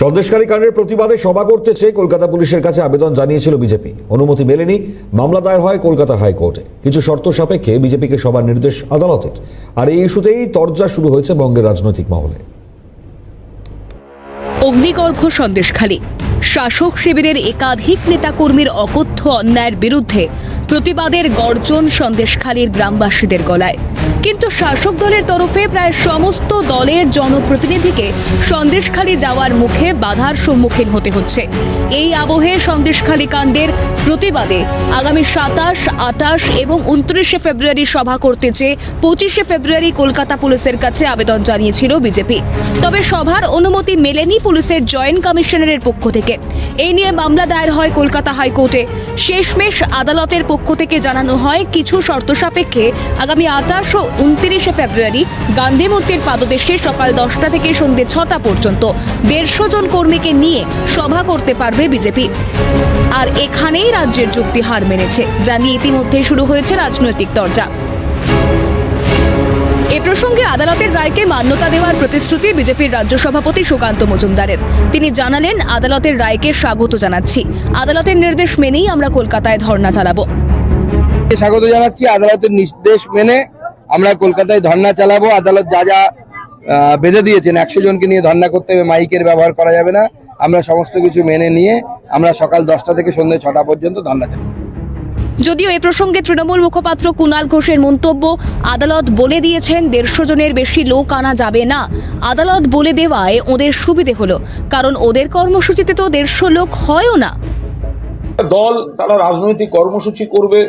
সন্দেশকারী কাণ্ডের প্রতিবাদে সভা করতে চেয়ে কলকাতা পুলিশের কাছে আবেদন জানিয়েছিল বিজেপি। অনুমতি মেলেনি, মামলা দায়ের হয় কলকাতা হাইকোর্টে। কিছু শর্ত সাপেক্ষে বিজেপিকে সবার নির্দেশ আদালতের। আর এই ইস্যুতেই তরজা শুরু হয়েছে বঙ্গের রাজনৈতিক মহলে। অগ্নিগর্ভ সন্দেশখালী। শাসক শিবিরের একাধিক নেতাকর্মীর অকথ্য অন্যায়ের বিরুদ্ধে প্রতিবাদের গর্জন সন্দেশখালীর গ্রামবাসীদের গলায়। কিন্তু শাসক দলের তরফে প্রায় সমস্ত দলের জনপ্রতিনিধিকে সন্দেশখালী যাওয়ার মুখে বাধার সম্মুখীন হতে হচ্ছে। এই আবহে সন্দেশখালী কাণ্ডের প্রতিবাদে আগামী সাতাশ আটাশ এবং উনত্রিশে ফেব্রুয়ারি সভা করতে চেয়ে পঁচিশে ফেব্রুয়ারি কলকাতা পুলিশের কাছে আবেদন জানিয়েছিল বিজেপি। তবে সভার অনুমতি মেলেনি পুলিশের জয়েন্ট কমিশনারের পক্ষ থেকে। এই নিয়ে মামলা দায়ের হয় কলকাতা হাইকোর্টে। শেষমেশ আদালতের পক্ষ থেকে জানানো হয় কিছু শর্ত সাপেক্ষে আগামী আঠাশ ও উনত্রিশে ফেব্রুয়ারি গান্ধী মূর্তির পাদদেশে সকাল দশটা থেকে সন্ধ্যে ছটা পর্যন্ত দেড়শো জন কর্মীকে নিয়ে সভা করতে পারবে বিজেপি। আর এখানেই রাজ্যের যুক্তি হার মেনেছে, যা নিয়ে ইতিমধ্যে শুরু হয়েছে রাজনৈতিক দরজা এ প্রসঙ্গে আদালতের রায়কে মান্যতা দেওয়ার প্রতিশ্রুতি বিজেপির রাজ্য সভাপতি সুকান্ত মজুমদারের। তিনি জানালেন, আদালতের রায়কে স্বাগত জানাচ্ছি। আদালতের নির্দেশ মেনেই আমরা কলকাতায় ধর্ণা চালাবো। স্বাগত জানাচ্ছি, আদালতের নির্দেশ মেনে আমরা কলকাতায় ধর্না চালাবো আদালত যা যা বেঁধে দিয়েছেন একশো জনকে নিয়ে ধর্ণা করতে হবে মাইকের ব্যবহার করা যাবে না। আমরা সমস্ত কিছু মেনে নিয়ে আমরা সকাল দশটা থেকে সন্ধ্যে ছটা পর্যন্ত ধর্ণা চালাবো। যদিও এ প্রসঙ্গে তৃণমূল মুখপাত্র কুণাল ঘোষের মন্তব্য আদালত বলে দিয়েছেন দেড়শো জনের বেশি লোক আনা যাবে না। আদালত বলে দেওয়ায় ওদের সুবিধে হলো কারণ ওদের কর্মসূচিতে তো দেড়শো লোক হয়ও না। দল তারা রাজনৈতিক কর্মসূচি করবে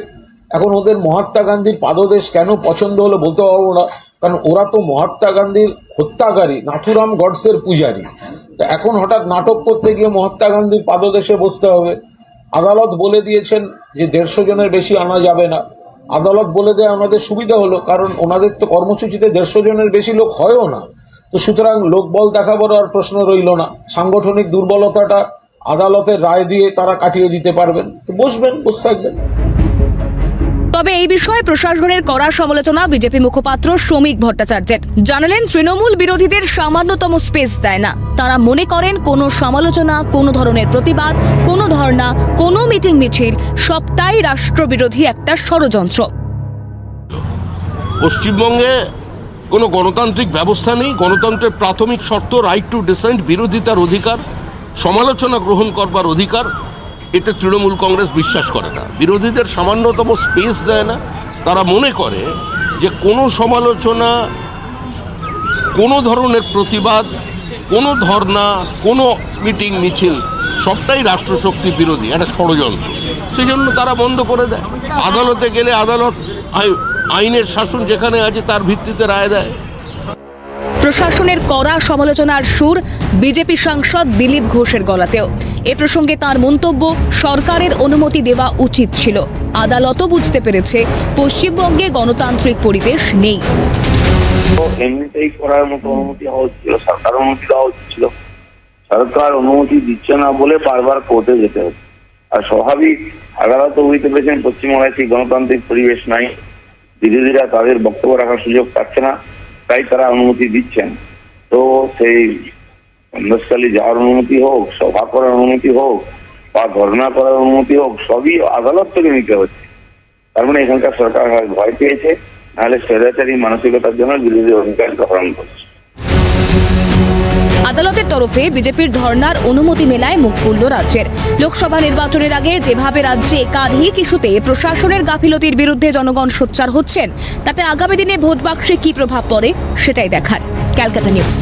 এখন ওদের মহাত্মা গান্ধীর পাদদেশ কেন পছন্দ হলো বলতে পারব না, কারণ ওরা তো মহাত্মা গান্ধীর হত্যাকারী, নাথুরাম গডসের পূজারী। তো এখন হঠাৎ নাটক করতে গিয়ে মহাত্মা গান্ধীর পাদদেশে বসতে হবে। আদালত বলে দিয়েছেন যে দেড়শো জনের বেশি আনা যাবে না। আদালত বলে দেয় আমাদের সুবিধা হলো, কারণ ওনাদের তো কর্মসূচিতে দেড়শো জনের বেশি লোক হয়ও না। তো সুতরাং লোকবল দেখাবার আর প্রশ্ন রইল না। সাংগঠনিক দুর্বলতাটা আদালতের রায় দিয়ে তারা কাটিয়ে দিতে পারবেন। তো বসবেন, বসে থাকবেন। তবে এই বিষয়ে প্রশাসনের কড়া সমালোচনা বিজেপি মুখপাত্র শ্রমিক ভট্টাচার্যের। জানালেন, তৃণমূল বিরোধীদের সামান্যতম স্পেস দেয় না। তারা মনে করেন, কোনো সমালোচনা, কোনো ধরনের প্রতিবাদ, কোনো ধর্ণা, কোনো মিটিং মিছিল, সবটাই রাষ্ট্রবিরোধী একটা ষড়যন্ত্র। পশ্চিমবঙ্গে কোনো গণতান্ত্রিক ব্যবস্থা নেই, গণতন্ত্রের প্রাথমিক শর্ত রাইট টু ডিসেন্ট বিরোধিতার অধিকার, সমালোচনা গ্রহণ করবার অধিকার। এতে তৃণমূল কংগ্রেস বিশ্বাস করে না। বিরোধীদের সামান্যতম স্পেস দেয় না। তারা মনে করে যে কোনো সমালোচনা, কোনো ধরনের প্রতিবাদ, কোনো ধর্না, কোনো মিটিং মিছিল, সবটাই রাষ্ট্রশক্তি বিরোধী, একটা ষড়যন্ত্র। সেই জন্য তারা বন্ধ করে দেয়। আদালতে গেলে আদালত আই- আইনের শাসন যেখানে আছে তার ভিত্তিতে রায় দেয়। প্রশাসনের কড়া সমালোচনার সুর বিজেপি সাংসদ দিলীপ ঘোষের গলাতেও। এ প্রসঙ্গে তার মন্তব্য, সরকারের অনুমতি দেওয়া উচিত ছিল। আদালতও বুঝতে পেরেছে, পশ্চিমবঙ্গে গণতান্ত্রিক পরিবেশ নেই। এমনিতেই করার মতো অনুমতি হচ্ছিল সরকার অনুমতি দেওয়া হচ্ছিল সরকার অনুমতি দিচ্ছে না বলে বারবার কোর্টে যেতে হচ্ছে। আর স্বাভাবিক আদালত বুঝতে পেরেছেন পশ্চিমবঙ্গে সেই গণতান্ত্রিক পরিবেশ নাই। বিরোধীরা তাদের বক্তব্য রাখার সুযোগ পাচ্ছে না। তাই তারা অনুমতি দিচ্ছেন। তো সেই সন্দেশকালী যাওয়ার অনুমতি হোক, সভা করার অনুমতি হোক, বা ধর্ণা করার অনুমতি হোক, সবই আদালত থেকে নিতে হচ্ছে। তার মানে এখানকার সরকার ভয় পেয়েছে, নাহলে স্বৈরাচারী মানসিকতার জন্য বিরোধী অধিকারকে গ্রহণ করছে। আদালতের তরফে বিজেপির ধর্নার অনুমতি মেলায় মুখ খুলল রাজ্যের। লোকসভা নির্বাচনের আগে যেভাবে রাজ্যে একাধিক ইস্যুতে প্রশাসনের গাফিলতির বিরুদ্ধে জনগণ সোচ্চার হচ্ছেন, তাতে আগামী দিনে ভোট বাক্সে কি প্রভাব পড়ে সেটাই দেখার। ক্যালকাটা নিউজ।